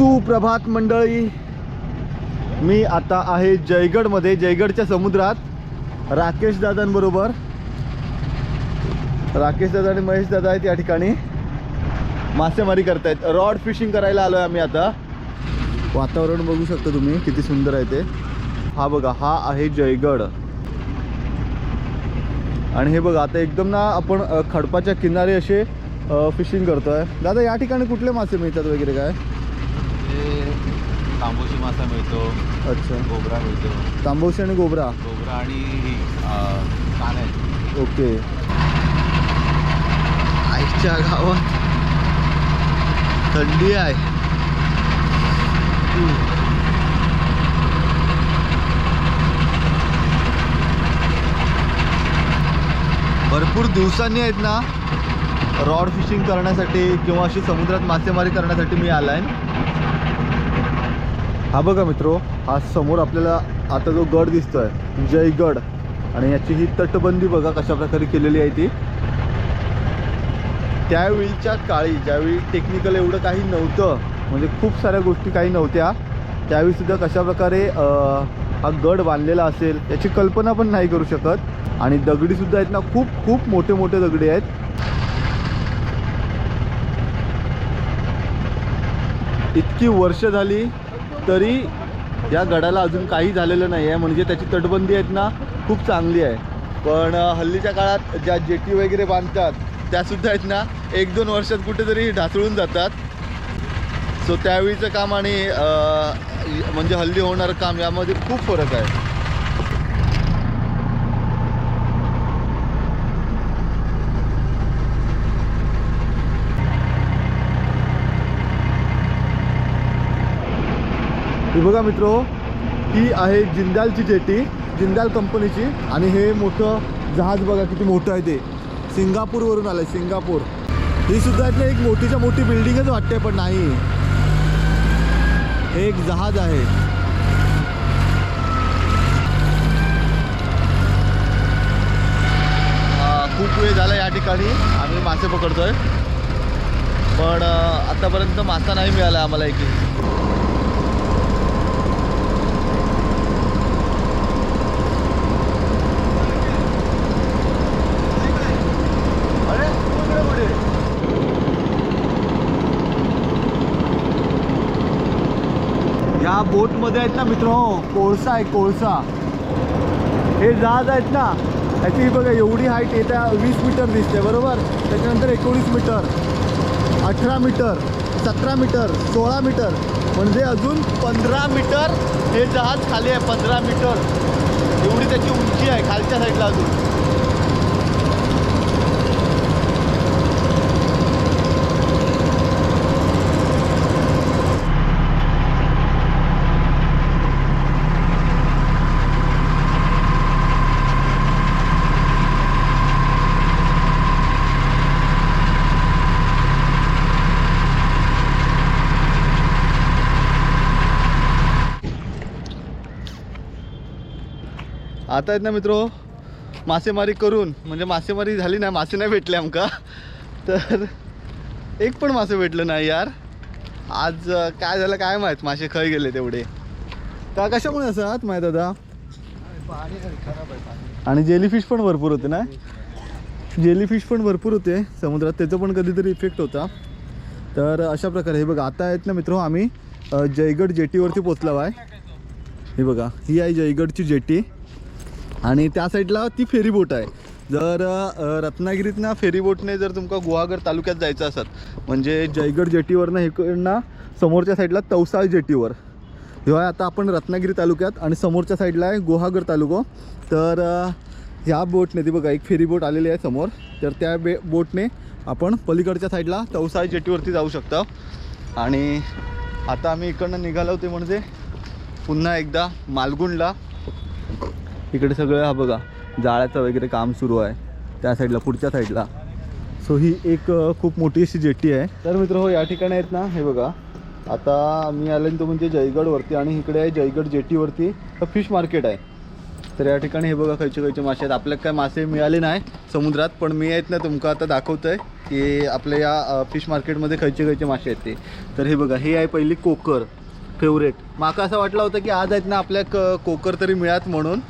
सुप्रभात मंडळी. मी आता आहे जयगडमध्ये जयगडच्या समुद्रात. राकेश दादांबरोबर. राकेश दादा आणि महेश दादा आहेत या ठिकाणी. मासेमारी करतायत. रॉड फिशिंग करायला आलो आहे आम्ही आता. वातावरण बघू शकता तुम्ही किती सुंदर आहे ते. हा बघा हा आहे जयगड. आणि हे बघा आता एकदम ना आपण खडपाच्या किनारे असे फिशिंग करतोय. दादा या ठिकाणी कुठले मासे मिळतात वगैरे काय? ते तांबोशी मासा मिळतो अच्छा. गोबरा मिळतो. तांबवशी आणि गोबरा? गोबरा आणि ही कान आहे ओके. आईच्या गावात थंडी आहे. भरपूर दिवसांनी आहेत ना रॉड फिशिंग करण्यासाठी किंवा अशी समुद्रात मासेमारी करण्यासाठी मी आलाय. हा बघा मित्रो हा समोर आपल्याला आता जो गड दिसतोय जयगड आणि याची ही तटबंदी बघा कशा प्रकारे केलेली आहे ती. त्यावेळीच्या काळी ज्यावेळी टेक्निकल एवढं काही नव्हतं म्हणजे खूप साऱ्या गोष्टी काही नव्हत्या त्यावेळीसुद्धा कशाप्रकारे कशा प्रकारे हा गड बांधलेला असेल याची कल्पना पण नाही करू शकत. आणि दगडीसुद्धा आहेत ना खूप खूप मोठे मोठे दगडी आहेत. इतकी वर्ष झाली तरी या गडाला अजून काही झालेलं नाही आहे. म्हणजे त्याची तटबंदी आहेत ना खूप चांगली आहे. पण हल्लीच्या काळात ज्या जेटी वगैरे बांधतात त्यासुद्धा आहेत ना एक दोन वर्षात कुठेतरी ढासळून जातात. सो त्यावेळीचं काम आणि म्हणजे हल्ली होणारं काम यामध्ये खूप फरक आहे. हे बघा मित्रो ही आहे जिंदालची जेटी जिंदाल कंपनीची. आणि हे मोठं जहाज बघा किती मोठं आहे ते. सिंगापूरवरून आलं आहे सिंगापूर. ही सुद्धा एक मोठीच्या मोठी बिल्डिंगच वाटते पण नाही. हे एक जहाज आहे. खूप वेळ झाला या ठिकाणी आम्ही मासे पकडतोय. पण आतापर्यंत मासा नाही मिळाला आम्हाला एक अरे कुठे कुठे या बोटमध्ये आहेत ना मित्र हो. कोळसा आहे कोळसा. हे जहाज आहेत ना. त्याची बघा एवढी हाईट येत्या वीस मीटर दिसते बरोबर? त्याच्यानंतर एकोणीस मीटर अठरा मीटर सतरा मीटर सोळा मीटर. म्हणजे अजून पंधरा मीटर हे जहाज खाली आहे पंधरा मीटर. एवढी त्याची उंची आहे खालच्या साईडला अजून. आता आहेत ना मित्रो मासेमारी करून म्हणजे मासेमारी झाली नाही मासे नाही भेटले आमका. तर एक पण मासे भेटलं नाही यार. आज काय झालं काय माहीत? मासे खय गेले तेवढे. का कशामुळे असं आत माहीत दादा आणि जेलीफिश पण भरपूर होते ना? जेलीफिश पण भरपूर होते. समुद्रात त्याचा पण कधीतरी इफेक्ट होता. तर अशा प्रकारे हे बघा आता आहेत ना मित्र आम्ही जयगड जेटीवरती पोचलो आहे हे बघा ही आहे जयगडची जेटी. आणि त्या साईडला ती फेरी बोट आहे. जर रत्नागिरीतनं फेरी बोटने जर तुमका गुहागर तालुक्यात जायचं असत म्हणजे जयगड जेटीवरनं इकडनं समोरच्या साईडला तवसाळ जेटीवर. जेव्हा आता आपण रत्नागिरी तालुक्यात आणि समोरच्या साईडला आहे गुहागर तालुको. तर ह्या बोटने ती बघा एक फेरी बोट आलेली आहे समोर. तर त्या बे बोटने आपण पलीकडच्या साईडला तवसाळ जेटीवरती जाऊ शकतो. आणि आता आम्ही इकडनं निघालो ते म्हणजे पुन्हा एकदा मालगुंडला इकडे सगळं हा बघा जाळ्याचं वगैरे काम सुरू आहे. त्या साईडला पुढच्या साईडला सो ही एक खूप मोठी अशी जेटी आहे. तर मित्र हो या ठिकाणी आहेत ना हे बघा. आता मी आलो तो म्हणजे जयगडवरती आणि इकडे आहे जयगड जेटीवरती फिश मार्केट आहे. तर या ठिकाणी हे बघा खयचे खयचे मासे आहेत. आपल्याला काय मासे मिळाले नाही समुद्रात पण मी आहेत ना तुमका आता दाखवतोय की आपल्या या फिश मार्केटमध्ये खयचे खयचे मासे आहेत ते. तर हे बघा हे आहे पहिली कोकर फेवरेट माका असं वाटलं होतं की आज आहेत ना आपल्या क कोकर तरी मिळात म्हणून.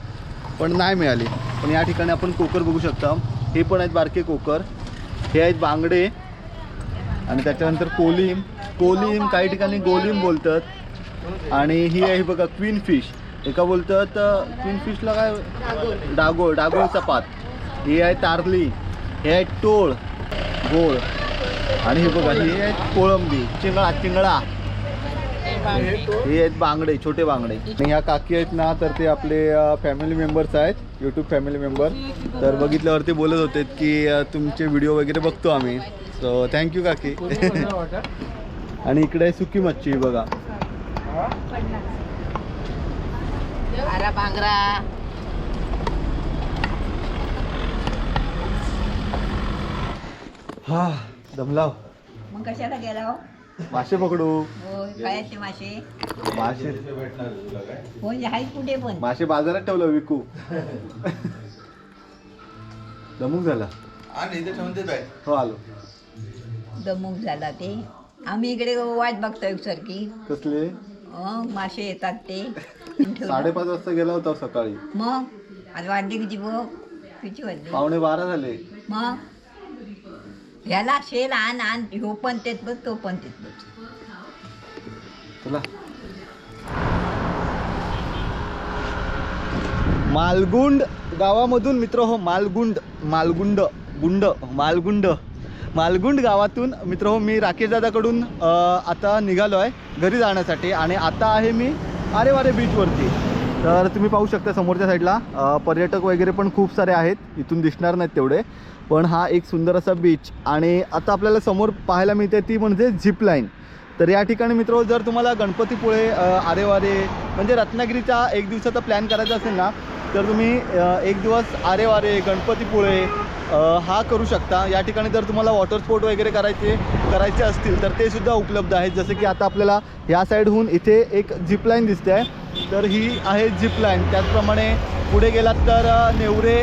पण नाही मिळाली. पण या ठिकाणी आपण कोकर बघू शकता. हे पण आहेत बारके कोकर. हे आहेत बांगडे. आणि त्याच्यानंतर कोलीम. कोलीम काही ठिकाणी गोलीम बोलतात. आणि ही आहे बघा क्वीन फिश. एका बोलतात क्वीन फिशला काय? डागोळ. डागोळ चपात. ही आहे तारली. हे आहे टोळ. गोळ. आणि हे बघा हे आहेत कोळंबी. चिंगळा चिंगळा. हे आहेत बांगडे छोटे बांगडे. आणि ह्या काकी आहेत ना तर ते आपले फॅमिली मेंबर्स आहेत यूट्यूब फॅमिली मेंबर तर बघितल्यावरती बोलत होते की तुमचे व्हिडिओ वगैरे बघतो आम्ही. सो थँक्यू काकी. आणि इकडे आहे सुकी मच्छी बघा. अरे बांगरा हा दमलाव. मग कशाला गेला हो? मासे पकडू. होय मासे? मासे. होय आहेत कुठे पण. मासे बाजारात ठेवलं विकू. दमुक झाला. हो आलो. दमुक झाला ते. आम्ही इकडे वाट बघतोय सारखी. कसले? मासे येतात ते. साडेपाच वाजता गेला होता सकाळी. मग? आज वाढले किती बघ किती वाजले? पावणे बारा झाले. मग? ह्याला शेल आण आण ह्यो पण तेच बघ तो पण तेच बघ. तुला मालगुंड गावामधून मित्र हो मालगुंड मालगुंड गुंड मालगुंड. मालगुंड गावातून मित्र हो मी राकेश दादाकडून आता निघालो आहे घरी जाण्यासाठी. आणि आता आहे मी अरे वारे बीचवरती तर तुम्ही पाहू शकता समोरच्या साईडला पर्यटक वगैरे पण खूप सारे आहेत. इथून दिसणार नाहीत तेवढे. पण हा एक सुंदर असा बीच आणि आता आपल्याला समोर पाहायला मिळते ती म्हणजे झिप लाईन तर या ठिकाणी मित्र जर तुम्हाला गणपतीपुळे आरेवारे म्हणजे रत्नागिरीचा एक दिवसाचा प्लॅन करायचा असेल ना तर तुम्ही एक दिवस आरेवारे गणपतीपुळे हा करू शकता. या ठिकाणी जर तुम्हाला वॉटर स्पोर्ट वगैरे करायचे करायचे असतील तर ते सुद्धा उपलब्ध आहेत. जसं की आता आपल्याला या साईडहून इथे एक झिप लाईन दिसते आहे तर ही आहे झिप लाईन त्याचप्रमाणे पुढे गेलात तर नेवरे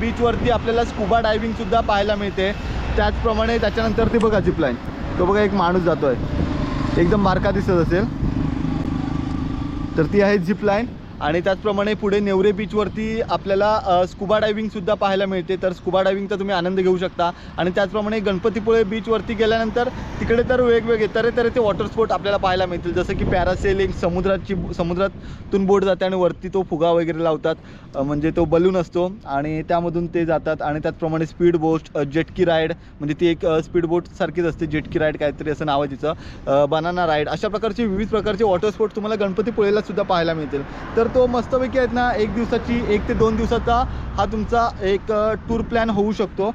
बीचवरती आपल्याला स्कुबा डायव्हिंगसुद्धा पाहायला मिळते. त्याचप्रमाणे त्याच्यानंतर ती बघा झिप लाईन तो बघा एक माणूस जातो आहे एकदम बारका दिसत असेल. तर ती आहे झिप लाईन आणि त्याचप्रमाणे पुढे नेवरे बीचवरती आपल्याला स्कुबा डायव्हिंगसुद्धा पाहायला मिळते. तर स्कुबा डायविंगचा तुम्ही आनंद घेऊ शकता. आणि त्याचप्रमाणे गणपतीपुळे बीचवरती गेल्यानंतर तिकडे तर वेगवेगळे तरे तऱ्हेचे वॉटर स्पोर्ट आपल्याला पाहायला मिळतील. जसं की पॅरासेलिंग समुद्राची समुद्रातून बोट जाते आणि वरती तो फुगा वगैरे लावतात. म्हणजे तो बलून असतो. आणि त्यामधून ते जातात. आणि त्याचप्रमाणे स्पीड बोट जेटकी राईड म्हणजे ती एक स्पीड बोटसारखीच असते. जेटकी राईड काहीतरी असं नाव आहे तिचं. बनाना राईड अशा प्रकारचे विविध प्रकारचे वॉटर स्पोर्ट तुम्हाला गणपतीपुळेला सुद्धा पाहायला मिळतील. तर तो मस्तपैकी आहेत ना एक दिवसाची एक ते दोन दिवसाचा हा तुमचा एक टूर प्लॅन होऊ शकतो.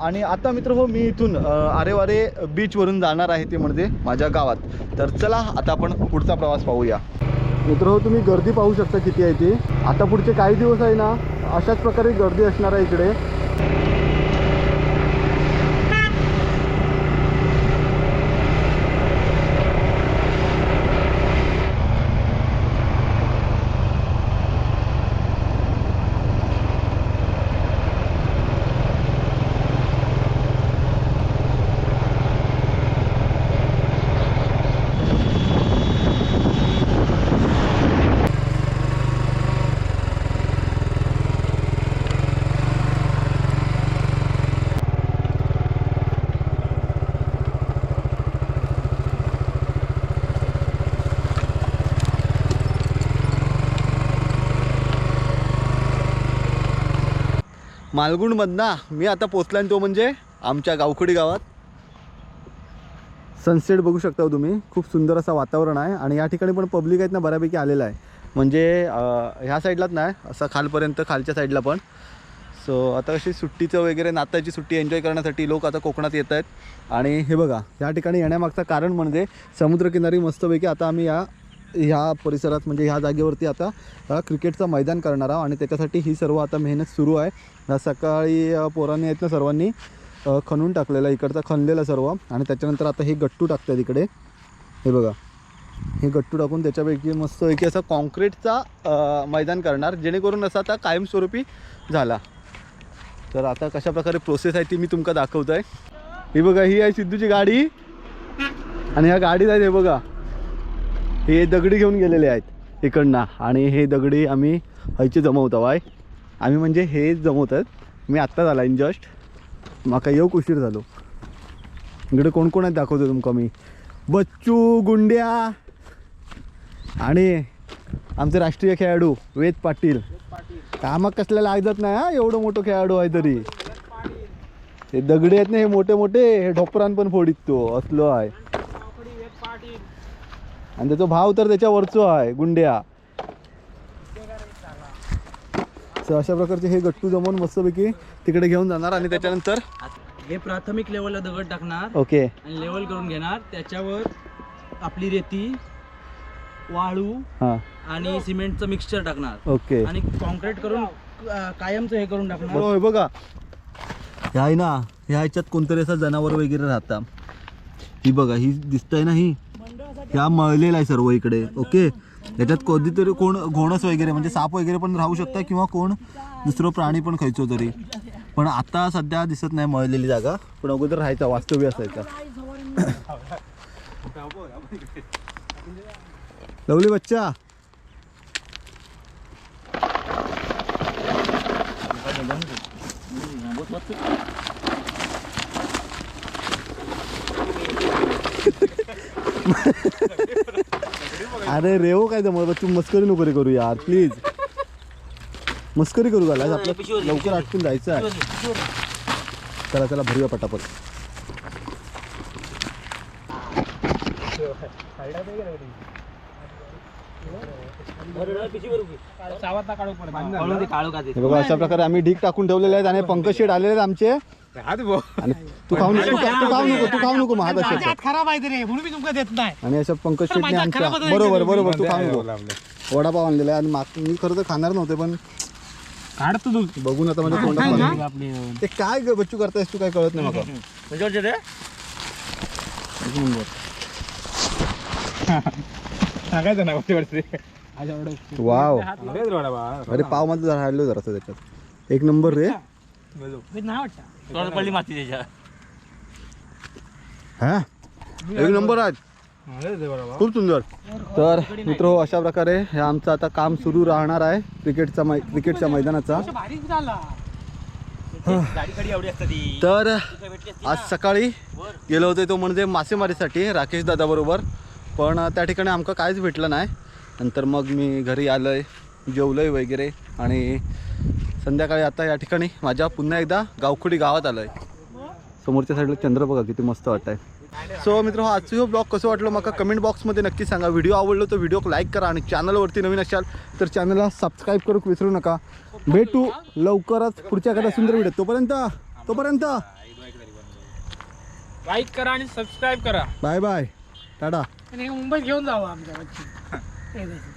आणि आता मित्र हो मी इथून आरेवारे बीचवरून जाणार आहे ते म्हणजे माझ्या गावात. तर चला आता आपण पुढचा प्रवास पाहूया. मित्र हो तुम्ही गर्दी पाहू शकता किती आहे ती. आता पुढचे काही दिवस आहे ना अशाच प्रकारे गर्दी असणार आहे इकडे. मालगुंडमधना मी आता पोचला तो म्हणजे आमच्या गावखडी गावात. सनसेट बघू शकता हो तुम्ही. खूप सुंदर असं वातावरण आहे आणि या ठिकाणी पण पब्लिक आहेत ना बऱ्यापैकी आलेलं आहे. म्हणजे ह्या साईडलाच नाही असं खालपर्यंत खालच्या साईडला पण. सो आता अशी सुट्टीचं वगैरे नाताची सुट्टी एन्जॉय करण्यासाठी लोक आता कोकणात येत आहेत आणि हे बघा या ठिकाणी येण्यामागचं कारण म्हणजे समुद्रकिनारी मस्तपैकी आता आम्ही या ह्या परिसरात म्हणजे ह्या जागेवरती आता क्रिकेटचं मैदान करणार आहोत आणि त्याच्यासाठी ही सर्व आता मेहनत सुरू आहे. सकाळी पोरांनी आहेत ना सर्वांनी खणून टाकलेलं आहे इकडचा खणलेलं सर्व आणि त्याच्यानंतर आता हे गट्टू टाकतात इकडे. हे बघा हे गट्टू टाकून त्याच्यापैकी मस्तपैकी असा कॉन्क्रीटचा मैदान करणार जेणेकरून असा आता कायमस्वरूपी झाला. तर आता कशा प्रकारे प्रोसेस आहे ती मी तुमका दाखवतो आहे हे बघा ही आहे सिद्धूची गाडी. आणि ह्या गाडीत आहेत हे बघा. हे दगडी घेऊन गेलेले आहेत इकडनं. आणि हे दगडी आम्ही हयचे जमवतो आहे आम्ही म्हणजे हे जमवत आहेत मी आत्ताच आला इन जस्ट माका येऊ उशीर झालो. इकडे कोण कोण आहेत दाखवतो तुमका मी. बच्चू गुंड्या आणि आमचे राष्ट्रीय खेळाडू वेद पाटील. कामाक कसल्या लागत नाही हा? एवढं मोठं खेळाडू आहे तरी. हे दगडे आहेत ना हे मोठे मोठे हे ढोपरान पण फोडीत तो असलो आहे. आणि त्याचा भाव तर त्याच्या वरचो आहे गुंड्या. तर अशा प्रकारचे हे गट्टू जमवून मस्तपैकी तिकडे घेऊन जाणार आणि त्याच्यानंतर हे प्राथमिक लेवलला दगड टाकणार. ओके. आणि लेवल करून घेणार. त्याच्यावर आपली रेती वाळू हां. आणि सिमेंटचं मिक्सचर टाकणार. ओके. आणि कॉन्क्रीट करून अं, कायमचं हे करून टाकणार. हे बघा. ह्या आहे ना ह्या ह्याच्यात कोणतरी असं जनावर वगैरे राहतात ही बघा ही दिसतंय ना ही? ह्या मळलेलं आहे सर्व इकडे ओके? याच्यात कधीतरी कोण घोणस वगैरे म्हणजे साप वगैरे पण राहू शकता किंवा कोण दुसरं प्राणी पण खायचो तरी. पण आता सध्या दिसत नाही मळलेली जागा. पण अगोदर राहायचा वास्तव्य असायचा. लवली बच्चा. अरे रेव काय जमत तू मस्करी नको रे करू यार प्लीज मस्करी करू घाला आपलं लवकर आटकून जायचं आहे. चला चला भरूया पटापट. हे बघा अशा प्रकारे आम्ही ढीक टाकून ठेवलेले आहेत आणि पंकज शेड आलेले आहेत आमचे. आणि तू खाऊ नको तू खाऊ नको तू खाऊ नको महादा शेट खराब आहे रे म्हणून मी तुमका देत नाही. आणि अशा पंकज शेटने आमच्या होतं बरोबर बरोबर तू खाऊ नको. वडापाव आणलेला आहे आणि मी खरं तर खाणार नव्हते पण काढतो तू बघून आता माझ्या तोंडात. ते काय ग बच्चू करतायस तू काय कळत नाही मला. सांगायचं ना वाव. अरे पावमध्ये जरा राहिलो जरा त्याच्यात. एक नंबर रे. नाही वाटतं पडली माती त्याच्या. हा? एक नंबर आहे खूप सुंदर. तर मित्र अशा प्रकारे हे आमचं आता काम सुरू राहणार आहे क्रिकेटचा मै क्रिकेटच्या मैदानाचा. तर आज सकाळी गेलो होते तो म्हणजे मासेमारीसाठी राकेश दादा बरोबर पण त्या ठिकाणी आमका काहीच भेटलं नाही. नंतर मग मी घरी आलोय जेवलोय वगैरे आणि संध्याकाळी आता या ठिकाणी माझ्या पुन्हा एकदा गावखुडी गावात आलोय. समोरच्या साईडला चंद्र बघा किती मस्त वाटतंय. सो मित्र आजचं हो ब्लॉग कसं वाटलं मला कमेंट बॉक्समध्ये नक्की सांगा. व्हिडिओ आवडलो तर व्हिडिओ लाईक करा आणि चॅनलवरती नवीन असाल तर चॅनलला सबस्क्राईब करूक विसरू नका. भेटू लवकरच पुढच्या एखाद्या सुंदर व्हिडिओ तोपर्यंत तोपर्यंत. लाईक करा आणि सबस्क्राईब करा. Bye bye. टाटा. आणि मुंबईत घेऊन जावं आमच्या बच्ची